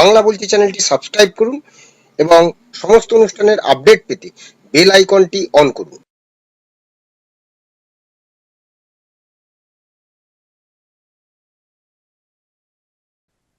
বাংলা বলছি চ্যানেলটি সাবস্ক্রাইব করুন এবং সমস্ত অনুষ্ঠানের আপডেট পেতে বেল আইকনটি অন করুন।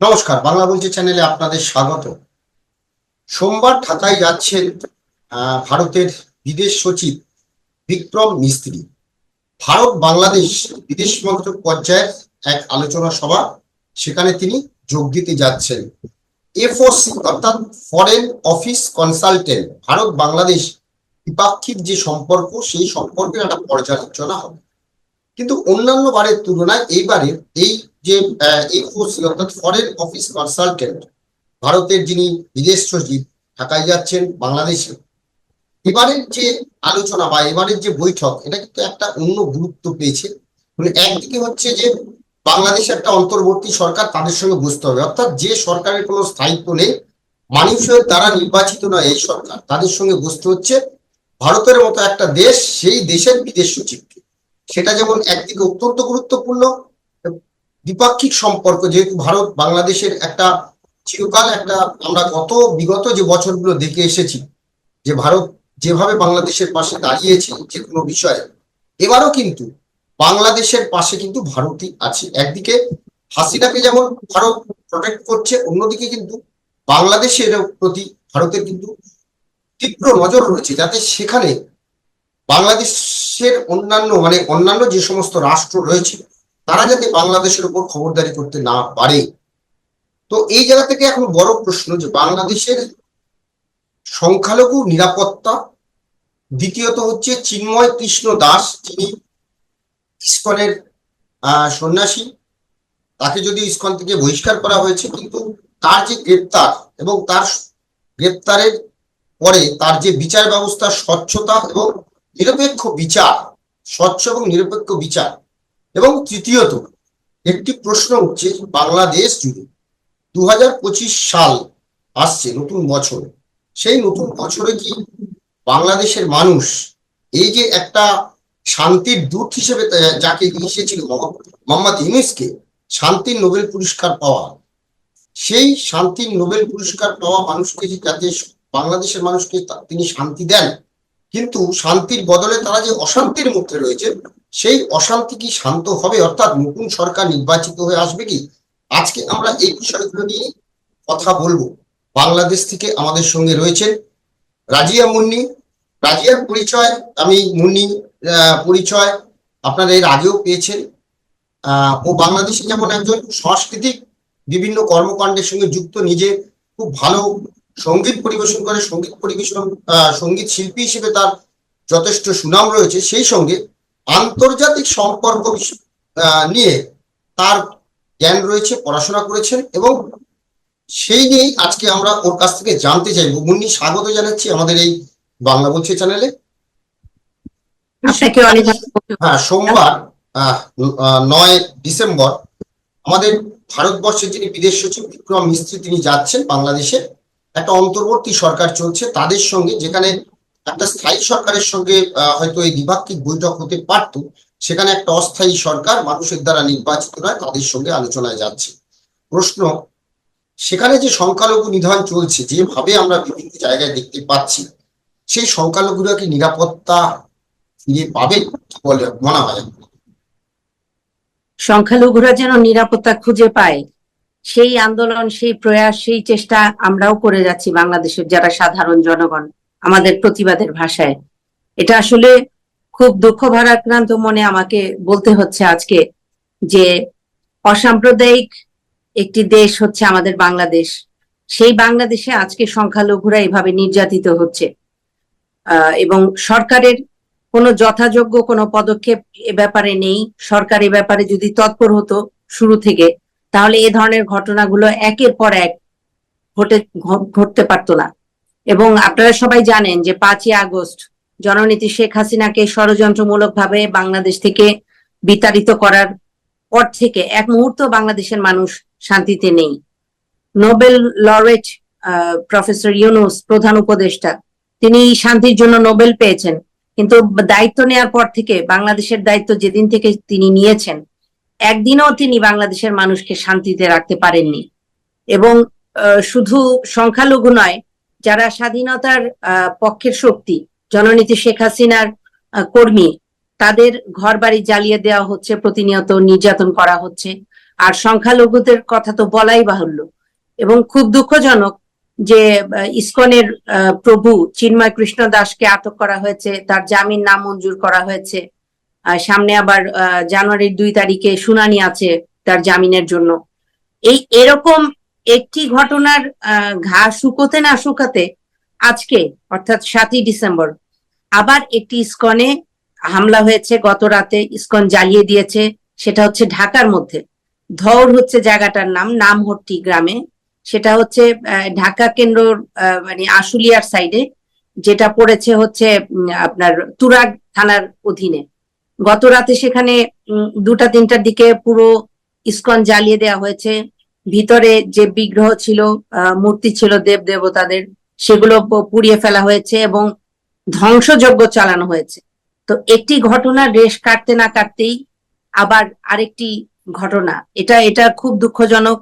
নমস্কার, বাংলা বলছি চ্যানেলে আপনাদের স্বাগত। সোমবার ঢাকায় যাচ্ছেন ভারতের বিদেশ সচিব বিক্রম মিস্ত্রি। ভারত বাংলাদেশ বিদেশ মন্ত্রক পর্যায়ের এক আলোচনা সভা, সেখানে তিনি যোগ দিতে যাচ্ছেন। এফওসি অর্থাৎ foreign office consultant Bharat Bangladesh দ্বিপাক্ষিক যে সম্পর্ক, সেই সম্পর্কের একটা পর্যালোচনা হবে। কিন্তু অন্যান্য বারের তুলনায় এইবারে এই যে এফওসি অর্থাৎ ফরেন অফিস কনসালটেন্ট ভারতের যিনি বিদেশ সচিব, ঢাকায় যাচ্ছেন, বাংলাদেশে। এবারের যে আলোচনা বা এবারের যে বৈঠক, এটা কিন্তু একটা অন্য গুরুত্ব পেয়েছে। মানে একদিকে হচ্ছে যে বাংলাদেশ একটা অন্তর্বর্তী সরকার, তাদের সঙ্গে বুঝতে হবে। অর্থাৎ যে সরকারের কোনো স্থায়িত্ব নেই মানুষের দ্বারা নির্বাচিত নয় এই সরকার। তাদের সঙ্গে বুঝতে হচ্ছে। ভারতের মতো একটা দেশ, সেই দেশের বিদেশ সচিবকে সেটা যেমন একদিকে অত্যন্ত গুরুত্বপূর্ণ। দ্বিপাক্ষিক সম্পর্ক, যেহেতু ভারত বাংলাদেশের একটা চিরকাল একটা, আমরা গত বিগত যে বছরগুলো দেখে এসেছি, যে ভারত যেভাবে বাংলাদেশের পাশে দাঁড়িয়েছে যে কোনো বিষয়ে, এবারও কিন্তু বাংলাদেশের পাশে কিন্তু ভারতই আছে। একদিকে হাসিনাকে যেমন ভারত প্রোটেক্ট করছে, অন্যদিকে কিন্তু বাংলাদেশের প্রতি ভারতের কিন্তু তীব্র নজর রয়েছে। যাতে সেখানে বাংলাদেশের অন্যান্য মানে অন্যান্য যে সমস্ত রাষ্ট্র রয়েছে, তারা যাতে বাংলাদেশের উপর খবরদারি করতে না পারে। তো এই জায়গা থেকে এখন বড় প্রশ্ন যে বাংলাদেশের সংখ্যালঘু নিরাপত্তা, দ্বিতীয়ত হচ্ছে চিন্ময় কৃষ্ণ দাস, যিনি ইস্কনের সন্ন্যাসী, তাকে যদি ইস্কন থেকে বহিষ্কার করা হয়েছে, কিন্তু তার যে গ্রেপ্তার এবং তার গ্রেপ্তারের পরে তার যে বিচার ব্যবস্থা স্বচ্ছতা এবং নিরপেক্ষ বিচার, স্বচ্ছ এবং নিরপেক্ষ বিচার। এবং তৃতীয়ত, একটি প্রশ্ন উঠছে, বাংলাদেশ জুড়ে দু হাজার পঁচিশ সাল আসছে, নতুন বছর। সেই নতুন বছরে কি বাংলাদেশের মানুষ এই যে একটা শান্তির দূত হিসেবে যাকে এসেছিল মোহাম্মদ ইউনুসকে, শান্তির নোবেল পুরস্কার পাওয়া। সেই শান্তির নোবেল পুরস্কার পাওয়া মানুষকে যাতে বাংলাদেশের মানুষকে তিনি শান্তি দেন। কিন্তু শান্তির বদলে তারা যে অশান্তির মধ্যে রয়েছে, সেই অশান্তি কি শান্ত হবে? অর্থাৎ নতুন সরকার নির্বাচিত হয়ে আসবে কি? আজকে আমরা এই বিষয়গুলো নিয়ে কথা বলব। বাংলাদেশ থেকে আমাদের সঙ্গে রয়েছেন রাজিয়া মুন্নি। রাজিয়ার পরিচয় আমি মুন্নি পরিচয় আপনারা এর আগেও পেয়েছেন। ও বাংলাদেশে যেমন একজন সাংস্কৃতিক বিভিন্ন কর্মকাণ্ডের সঙ্গে যুক্ত, নিজে খুব ভালো সংগীত পরিবেশন করে, সংগীত পরিবেশন সংগীত শিল্পী হিসেবে তার যথেষ্ট সুনাম রয়েছে। সেই সঙ্গে আন্তর্জাতিক সম্পর্ক নিয়ে তার জ্ঞান রয়েছে, পড়াশোনা করেছেন এবং সেই নিয়েই আজকে আমরা ওর কাছ থেকে জানতে চাইব। মুন্নি, স্বাগত জানাচ্ছি আমাদের এই বাংলা বলছে চ্যানেলে। আপনাকে অনেক হ্যাঁ সোমবার নয় ডিসেম্বর আমাদের ভারতবর্ষের যিনি বিদেশ সচিব বিক্রম মিস্ত্রি, তিনি যাচ্ছেন বাংলাদেশে। একটা অন্তর্বর্তী সরকার চলছে তাদের সঙ্গে, যেখানে একটা স্থায়ী সরকারের সঙ্গে হয়তো এই দ্বিপাক্ষিক বৈঠক হতে পারতো। সেখানে একটা অস্থায়ী সরকার মানুষের দ্বারা নির্বাচিত নয়, তাদের সঙ্গে আলোচনায় যাচ্ছে। প্রশ্ন, সেখানে যে সংখ্যালঘু নিধন চলছে, যেভাবে আমরা বিভিন্ন জায়গায় দেখতে পাচ্ছি, সেই সংখ্যালঘুরা কি নিরাপত্তা ফিরে পাবে বলে মনে হয়। সংখ্যালঘুরা যেন নিরাপত্তা খুঁজে পায়, সেই আন্দোলন, সেই প্রয়াস, সেই চেষ্টা আমরাও করে যাচ্ছি বাংলাদেশের যারা সাধারণ জনগণ আমাদের প্রতিবাদের ভাষায়। এটা আসলে খুব দুঃখ ভারাক্রান্ত মনে আমাকে বলতে হচ্ছে আজকে যে অসাম্প্রদায়িক একটি দেশ হচ্ছে আমাদের বাংলাদেশ। সেই বাংলাদেশে আজকে সংখ্যালঘুরা এভাবে নির্যাতিত হচ্ছে এবং সরকারের কোনো যথাযোগ্য কোনো পদক্ষেপ এ ব্যাপারে নেই। সরকার এ ব্যাপারে যদি তৎপর হতো শুরু থেকে, তাহলে এ ধরনের ঘটনাগুলো একের পর এক ঘটে ঘটতে পারতো না। এবং আপনারা সবাই জানেন যে পাঁচই আগস্ট জননীতি শেখ হাসিনাকে ষড়যন্ত্রমূলকভাবে বাংলাদেশ থেকে বিতাড়িত করার পর থেকে এক মুহূর্ত বাংলাদেশের মানুষ শান্তিতে নেই। নোবেল লরেট প্রফেসর ইউনুস প্রধান উপদেষ্টা, তিনি শান্তির জন্য নোবেল পেয়েছেন। কিন্তু দায়িত্ব নেওয়ার পর থেকে বাংলাদেশের দায়িত্ব যেদিন থেকে তিনি নিয়েছেন, একদিনও তিনি বাংলাদেশের মানুষকে শান্তিতে রাখতে পারেননি। এবং শুধু সংখ্যালঘু নয়, যারা স্বাধীনতার পক্ষের শক্তি জননীতি শেখ হাসিনার কর্মী, তাদের ঘর বাড়ি জ্বালিয়ে দেওয়া হচ্ছে, প্রতিনিয়ত নির্যাতন করা হচ্ছে। আর সংখ্যালঘুদের কথা তো বলাই বাহুল্য। এবং খুব দুঃখজনক যে ইসকনের প্রভু চিন্ময় কৃষ্ণ দাসকে আটক করা হয়েছে, তার জামিন নামঞ্জুর করা হয়েছে সামনে আবার জানুয়ারির দুই তারিখে শুনানি আছে তার জামিনের জন্য। এই এরকম একটি ঘটনার ঘা শুকোতে না শুকাতে আজকে, অর্থাৎ সাতই ডিসেম্বর, আবার একটি ইসকনে হামলা হয়েছে গত রাতে, ইসকন জ্বালিয়ে দিয়েছে, সেটা হচ্ছে ঢাকার মধ্যে। ধর হচ্ছে জায়গাটার নাম, নামহট্টি গ্রামে। সেটা হচ্ছে ঢাকা কেন্দ্রর আহ, মানে আশুলিয়ার সাইডে যেটা পড়েছে হচ্ছে আপনার তুরাগ থানার অধীনে। গত রাতে সেখানে দুটা তিনটার দিকে পুরো ইস্কন জ্বালিয়ে দেওয়া হয়েছে। ভিতরে যে বিগ্রহ ছিল মূর্তি ছিল দেব দেবতাদের সেগুলো পুড়িয়ে ফেলা হয়েছে এবং ধ্বংসযজ্ঞ চালানো হয়েছে। তো একটি ঘটনা রেশ কাটতে না কাটতেই আবার আরেকটি ঘটনা। এটা এটা খুব দুঃখজনক।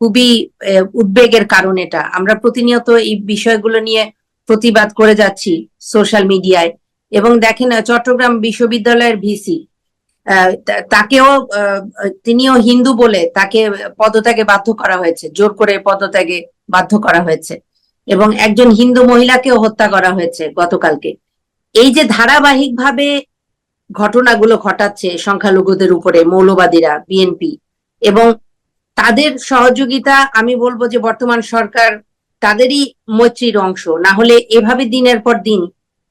খুবই উদ্বেগের কারণ এটা। আমরা প্রতিনিয়ত এই বিষয়গুলো নিয়ে প্রতিবাদ করে যাচ্ছি সোশ্যাল মিডিয়ায়। এবং দেখেন চট্টগ্রাম বিশ্ববিদ্যালয়ের ভিসি তাকেও তিনিও হিন্দু বলে তাকে পদত্যাগে বাধ্য করা হয়েছে। জোর করে পদত্যাগে বাধ্য করা হয়েছে। এবং একজন হিন্দু মহিলাকেও হত্যা করা হয়েছে গতকালকে। এই যে ধারাবাহিকভাবে ঘটনাগুলো ঘটাচ্ছে সংখ্যালঘুদের উপরে, মৌলবাদীরা, বিএনপি, এবং তাদের সহযোগিতা আমি বলব যে বর্তমান সরকার তাদেরই মৈত্রীর অংশ। না হলে এভাবে দিনের পর দিন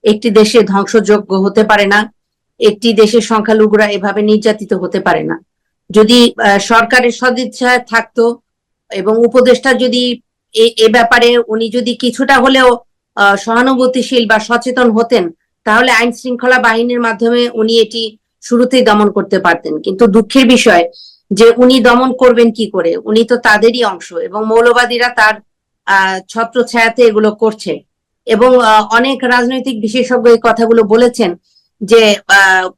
একটি দেশে ধ্বংসযোগ্য হতে পারে না, একটি দেশের সংখ্যালঘুরা এভাবে নির্যাতিত হতে পারে না। যদি সরকারের সদিচ্ছা থাকতো এবং উপদেষ্টা যদি এ- ব্যাপারে উনি যদি কিছুটা হলেও সহানুভূতিশীল বা সচেতন হতেন, তাহলে আইন শৃঙ্খলা বাহিনীর মাধ্যমে উনি এটি শুরুতেই দমন করতে পারতেন। কিন্তু দুঃখের বিষয় যে উনি দমন করবেন কি করে? উনি তো তাদেরই অংশ এবং মৌলবাদীরা তার ছত্র ছায়াতে এগুলো করছে। এবং অনেক রাজনৈতিক বিশেষজ্ঞ এই কথাগুলো বলেছেন যে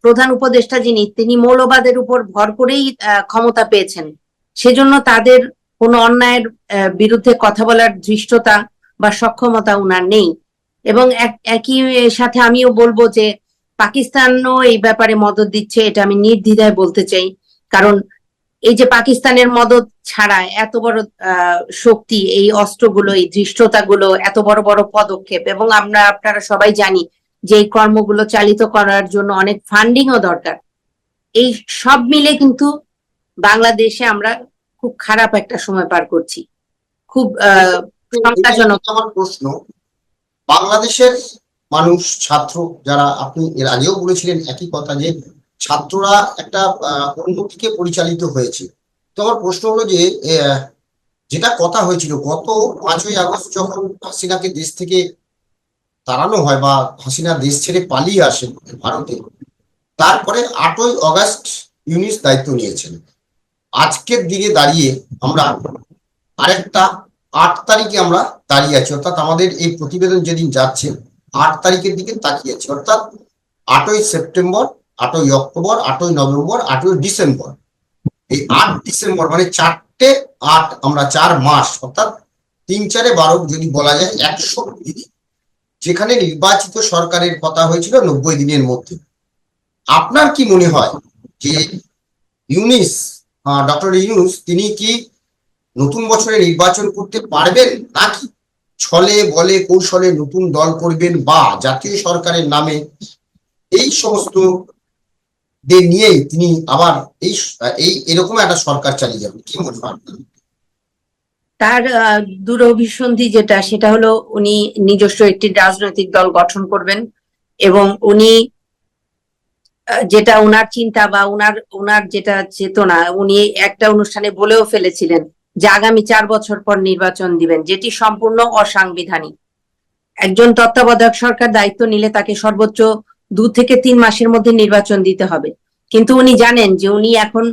প্রধান উপদেষ্টা যিনি, তিনি মৌলবাদের উপর ভর করেই ক্ষমতা পেয়েছেন। সেজন্য তাদের কোনো অন্যায়ের বিরুদ্ধে কথা বলার ধৃষ্টতা বা সক্ষমতা উনার নেই। এবং এক- একই সাথে আমিও বলব যে, পাকিস্তানও এই ব্যাপারে মদত দিচ্ছে, এটা আমি নির্দ্বিধায় বলতে চাই। কারণ এই যে পাকিস্তানের মদত ছাড়া এত বড় শক্তি, এই অস্ত্রগুলো, এই ধৃষ্টতাগুলো, এত বড় বড় পদক্ষেপ। এবং আমরা, আপনারা সবাই জানি যে এই কর্মগুলো চালিত করার জন্য অনেক ফান্ডিংও দরকার। এই সব মিলে কিন্তু বাংলাদেশে আমরা খুব খারাপ একটা সময় পার করছি। খুব প্রশ্ন। বাংলাদেশের মানুষ, ছাত্র যারা, আপনি এর আগেও বলেছিলেন একই কথা যে ছাত্ররা একটা অন্যদিকে পরিচালিত হয়েছে। তো আমার প্রশ্ন হলো যে যেটা কথা হয়েছিল, গত পাঁচই আগস্ট যখন হাসিনাকে দেশ থেকে তাড়ানো হয় বা হাসিনা দেশ ছেড়ে পালিয়ে আসেন ভারতে, তারপরে আটই অগস্ট ইউনিস দায়িত্ব নিয়েছেন। আজকের দিনে দাঁড়িয়ে আমরা আরেকটা আট তারিখে আমরা দাঁড়িয়ে আছি, অর্থাৎ আমাদের এই প্রতিবেদন যেদিন যাচ্ছে, আট তারিখের দিকে তাকিয়ে আছি, অর্থাৎ আটই সেপ্টেম্বর আটই অক্টোবর, আটই নভেম্বর, আটই ডিসেম্বর। এই আট ডিসেম্বর মানে চারটে আট, আমরা চার মাস, অর্থাৎ তিন চারে বারো যদি বলা যায় একশো দিন, যেখানে নির্বাচিত সরকারের কথা হয়েছিল নব্বই দিনের মধ্যে। আপনার কি মনে হয় যে ইউনিস ডক্টর ইউনুস, তিনি কি নতুন বছরে নির্বাচন করতে পারবেন নাকি ছলে বলে কৌশলে নতুন দল করবেন বা জাতীয় সরকারের নামে? এই সমস্ত দের নিয়েই তিনি আবার এই এই এরকম একটা সরকার চালিয়ে যাবেন কি মনে? তার দুরভিসন্ধি যেটা, সেটা হলো উনি নিজস্ব একটি রাজনৈতিক দল গঠন করবেন এবং উনি যেটা উনার চিন্তা বা উনার উনার যেটা চেতনা, উনি একটা অনুষ্ঠানে বলেও ফেলেছিলেন যে আগামী চার বছর পর নির্বাচন দিবেন, যেটি সম্পূর্ণ অসাংবিধানিক একজন তত্ত্বাবধায়ক সরকার দায়িত্ব নিলে তাকে সর্বোচ্চ দু থেকে তিন মাসের মধ্যে নির্বাচন দিতে হবে। কিন্তু উনি জানেন যে উনি এখন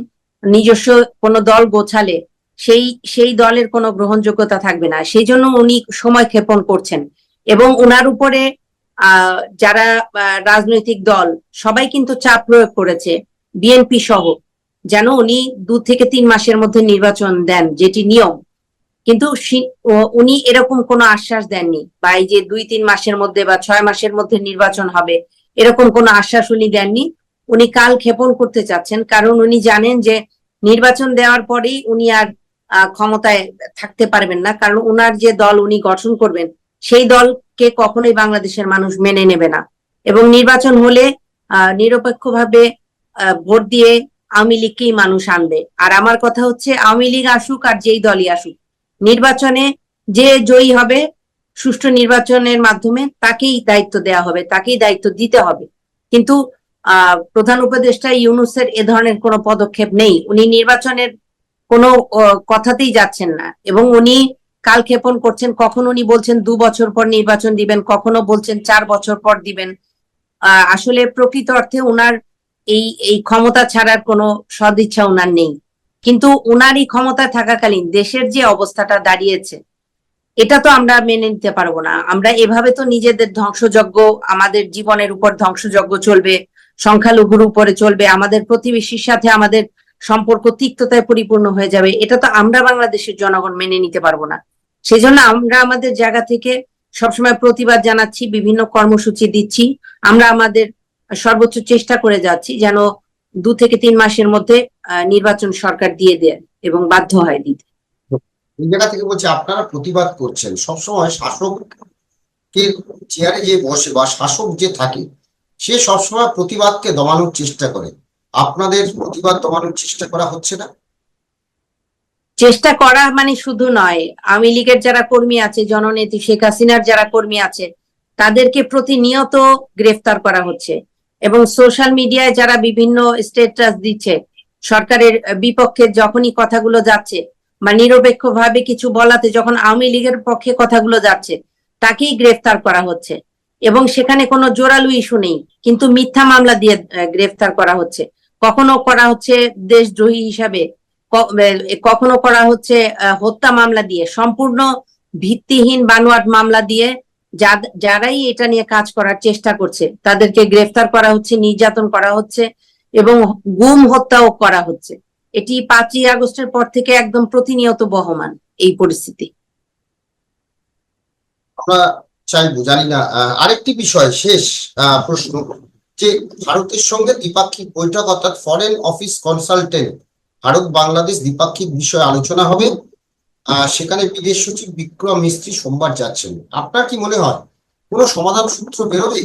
নিজস্ব কোনো দল গোছালে সেই সেই দলের কোনো গ্রহণযোগ্যতা থাকবে না। সেই জন্য উনি সময় ক্ষেপণ করছেন। এবং উনার উপরে যারা রাজনৈতিক দল, সবাই কিন্তু চাপ প্রয়োগ করেছে, বিএনপি সহ, যেন উনি দু থেকে তিন মাসের মধ্যে নির্বাচন দেন, যেটি নিয়ম। কিন্তু উনি এরকম কোনো আশ্বাস দেননি, বা এই যে দুই, তিন মাসের মধ্যে বা ছয় মাসের মধ্যে নির্বাচন হবে এরকম কোনো আশ্বাস উনি দেননি। উনি কাল ক্ষেপণ করতে চাচ্ছেন, কারণ উনি জানেন যে নির্বাচন দেওয়ার পরেই উনি আর ক্ষমতায় থাকতে পারবেন না, কারণ উনার যে দল উনি গঠন করবেন, সেই দলকে কখনোই বাংলাদেশের মানুষ মেনে নেবে না। এবং নির্বাচন হলে নিরপেক্ষভাবে ভোট দিয়ে আওয়ামী লীগকেই মানুষ আনবে। আর আমার কথা হচ্ছে, আওয়ামী লীগ আসুক আর যেই দলই আসুক, নির্বাচনে যে জয়ী হবে সুষ্ঠু নির্বাচনের মাধ্যমে তাকেই দায়িত্ব দেওয়া হবে, তাকেই দায়িত্ব দিতে হবে। কিন্তু প্রধান উপদেষ্টা ইউনুসের এ ধরনের কোনো পদক্ষেপ নেই। উনি নির্বাচনের কোনো কথাতেই যাচ্ছেন না। এবং উনি কাল ক্ষেপণ করছেন, কখন উনি বলছেন দু বছর পর নির্বাচন দিবেন, কখনো বলছেন চার বছর পর দিবেন। আসলে প্রকৃত অর্থে উনার এই এই ক্ষমতা ছাড়ার কোনো সদিচ্ছা উনার নেই। কিন্তু উনার এই ক্ষমতা থাকাকালীন দেশের যে অবস্থাটা দাঁড়িয়েছে এটা তো আমরা মেনে নিতে পারব না। আমরা এভাবে তো নিজেদের ধ্বংসযজ্ঞ, আমাদের জীবনের উপর ধ্বংসযজ্ঞ চলবে, সংখ্যালঘুর উপরে চলবে, আমাদের প্রতিবেশীর সাথে আমাদের সম্পর্ক তিক্ততায় পরিপূর্ণ হয়ে যাবে। এটা তো আমরা বাংলাদেশের জনগণ মেনে নিতে পারব না। সেজন্য আমরা আমাদের জায়গা থেকে সবসময় প্রতিবাদ জানাচ্ছি, বিভিন্ন কর্মসূচি দিচ্ছি। আমরা আমাদের সর্বোচ্চ চেষ্টা করে যাচ্ছি যেন দু থেকে তিন মাসের মধ্যে নির্বাচন সরকার দিয়ে দেয় এবং বাধ্য হয় দিতে। জায়গা থেকে বলছে, আপনারা প্রতিবাদ করছেন। সবসময় শাসককে চেয়ারে যে বসে বা শাসক যে থাকে, সে সবসময় প্রতিবাদকে দমানোর চেষ্টা করে। আপনাদের প্রতিবাদ দমানোর চেষ্টা করা হচ্ছে না? চেষ্টা করা মানে শুধু নয়, আওয়ামী লীগের যারা কর্মী আছে, জননেত্রী শেখ হাসিনার যারা কর্মী আছে, তাদেরকে প্রতিনিয়ত গ্রেফতার করা হচ্ছে। এবং সোশ্যাল মিডিয়ায় যারা বিভিন্ন স্টেটাস দিচ্ছে, সরকারের বিপক্ষে যখনই কথাগুলো যাচ্ছে বা নিরপেক্ষভাবে কিছু বলাতে যখন আওয়ামী লীগের পক্ষে কথাগুলো যাচ্ছে, তাকেই গ্রেফতার করা হচ্ছে। এবং সেখানে কোনো জোরালো ইস্যু নেই, কিন্তু মিথ্যা মামলা দিয়ে গ্রেফতার করা হচ্ছে। কখনো করা হচ্ছে দেশদ্রোহী হিসাবে কখনো করা হচ্ছে হত্যা মামলা দিয়ে, সম্পূর্ণ ভিত্তিহীন বানোয়াট মামলা দিয়ে যারাই এটা নিয়ে কাজ করার চেষ্টা করছে, তাদেরকে গ্রেফতার করা হচ্ছে, নির্যাতন করা হচ্ছে এবং গুম হত্যাও করা হচ্ছে। এটি পাঁচই আগস্টের পর থেকে একদম প্রতিনিয়ত বহমান এই পরিস্থিতি। আমরা চাইব, জানি না আরেকটি বিষয়, শেষ প্রশ্ন যে ভারতের সঙ্গে দ্বিপাক্ষিক বৈঠক অর্থাৎ foreign office consultant Bharat Bangladesh দ্বিপাক্ষিক বিষয়ে আলোচনা হবে। সেখানে বিদেশ সচিব বিক্রম মিস্ত্রি সোমবার যাচ্ছেন। আপনার কি মনে হয়, কোনো সমাধান সূত্র বেরোবে?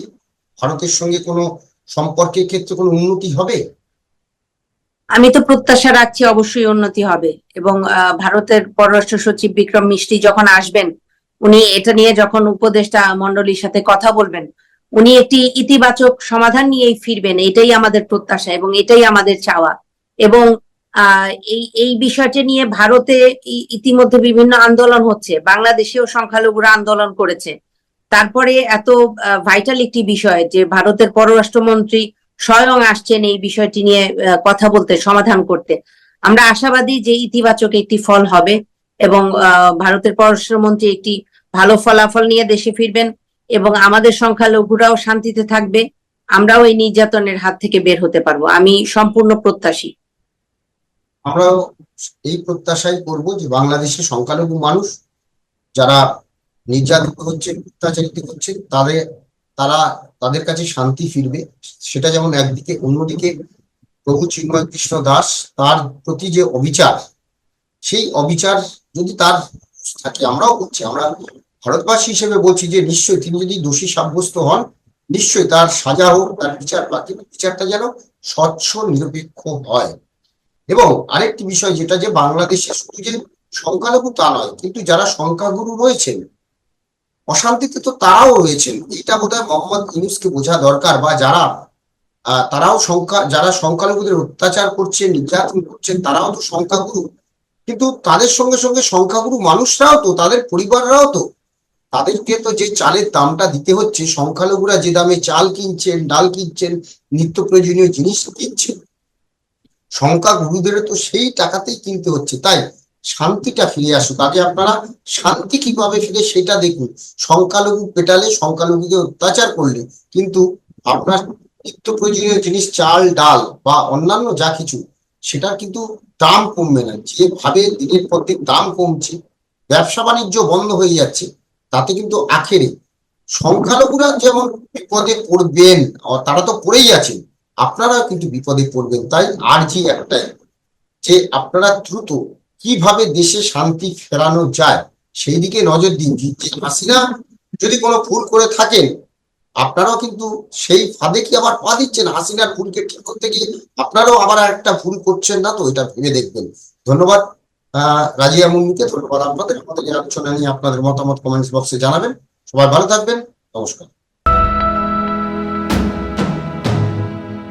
ভারতের সঙ্গে কোনো সম্পর্কের ক্ষেত্রে কোনো উন্নতি হবে? আমি তো প্রত্যাশা রাখছি অবশ্যই উন্নতি হবে। এবং ভারতের পররাষ্ট্র সচিব বিক্রম মিষ্টি যখন আসবেন, উনি এটা নিয়ে যখন উপদেষ্টা মন্ডলীর সাথে কথা বলবেন, উনি একটি ইতিবাচক সমাধান নিয়েই ফিরবেন, এটাই আমাদের প্রত্যাশা এবং এটাই আমাদের চাওয়া। এবং এই এই বিষয়টি নিয়ে ভারতে ইতিমধ্যে বিভিন্ন আন্দোলন হচ্ছে, বাংলাদেশেও সংখ্যালঘুরা আন্দোলন করেছে। তারপরে এত ভাইটাল একটি বিষয় যে ভারতের পররাষ্ট্রমন্ত্রী স্বয়ং আসছেন এই বিষয়টি নিয়ে কথা বলতে, সমাধান করতে। আমরা আশাবাদী যে ইতিবাচক একটি ফল হবে এবং ভারতের পররাষ্ট্রমন্ত্রী একটি ভালো ফলাফল নিয়ে দেশে ফিরবেন এবং আমাদের সংখ্যালঘুরাও শান্তিতে থাকবে। আমরাও এই নির্যাতনের হাত থেকে বের হতে পারব। আমি সম্পূর্ণ প্রত্যাশী। আমরাও এই প্রত্যাশাই করব যে বাংলাদেশে সংখ্যালঘু মানুষ যারা নির্যাতিত হচ্ছে অত্যাচারিত হচ্ছে তাদের তারা তাদের কাছে শান্তি ফিরবে। সেটা যেমন একদিকে, অন্যদিকে প্রভু চিন্ময় কৃষ্ণ দাস তার প্রতি যে অবিচার, সেই অবিচার যদি তার থাকে, আমরাও করছি। আমরা ভারতবাসী হিসেবে বলছি যে, নিশ্চয়ই তিনি যদি দোষী সাব্যস্ত হন, নিশ্চয়ই তার সাজা হোক, তার বিচার কিন্তু বিচারটা যেন স্বচ্ছ, নিরপেক্ষ হয়। এবং আরেকটি বিষয় যেটা যে, বাংলাদেশে শুধু যে সংখ্যালঘু তা নয়, কিন্তু যারা সংখ্যাগুরু রয়েছেন অশান্তিতে তো তারাও রয়েছেন। এটা বোধহয় মোহাম্মদ ইউনুসকে বোঝা দরকার বা যারা তারাও সংখ্যা, যারা সংখ্যালঘুদের অত্যাচার করছেন, নির্যাতন করছেন, তারাও তো সংখ্যাগুরু। কিন্তু তাদের সঙ্গে সঙ্গে সংখ্যাগুরু মানুষরাও তো, তাদের পরিবাররাও তো। তাদেরকে তো যে চালের দামটা দিতে হচ্ছে, সংখ্যালঘুরা যে দামে চাল কিনছেন, ডাল কিনছেন, নিত্য প্রয়োজনীয় জিনিস কিনছেন সংখ্যাগুরুদের তো সেই টাকাতেই কিনতে হচ্ছে। তাই শান্তিটা ফিরে আসুক। আগে আপনারা শান্তি কীভাবে ফিরে সেটা দেখুন। সংখ্যালঘু পেটালে সংখ্যালঘুকে অত্যাচার করলে, কিন্তু আপনার নিত্য প্রয়োজনীয় জিনিস, চাল, ডাল বা অন্যান্য যা কিছু, সেটার কিন্তু দাম কমবে না। যেভাবে দিনের পর দিন দাম কমছে, ব্যবসা বাণিজ্য বন্ধ হয়ে যাচ্ছে, তাতে কিন্তু আখেরে। সংখ্যালঘুরা যেমন বিপদে পড়বেন তারা তো পড়েই আছেন আপনারা কিন্তু বিপদে পড়বেন। তাই আরজি একটাই, যে আপনারা দ্রুত কীভাবে দেশে শান্তি ফেরানো যায়, সেই দিকে নজর দিন যে হাসিনা। যদি কোনো ভুল করে থাকেন, আপনারাও কিন্তু সেই ফাঁদে কি আবার পা দিচ্ছেন? হাসিনার ভুলকে ঠিক করতে গিয়ে আপনারাও আবার একটা ভুল করছেন না তো? এটা ভেবে দেখবেন। ধন্যবাদ। আহ, রাজিয়া মুন্নিকে ধন্যবাদ। আপনাদের আমাদের আলোচনা নিয়ে আপনাদের মতামত কমেন্টস বক্সে জানাবেন। সবাই ভালো থাকবেন। নমস্কার।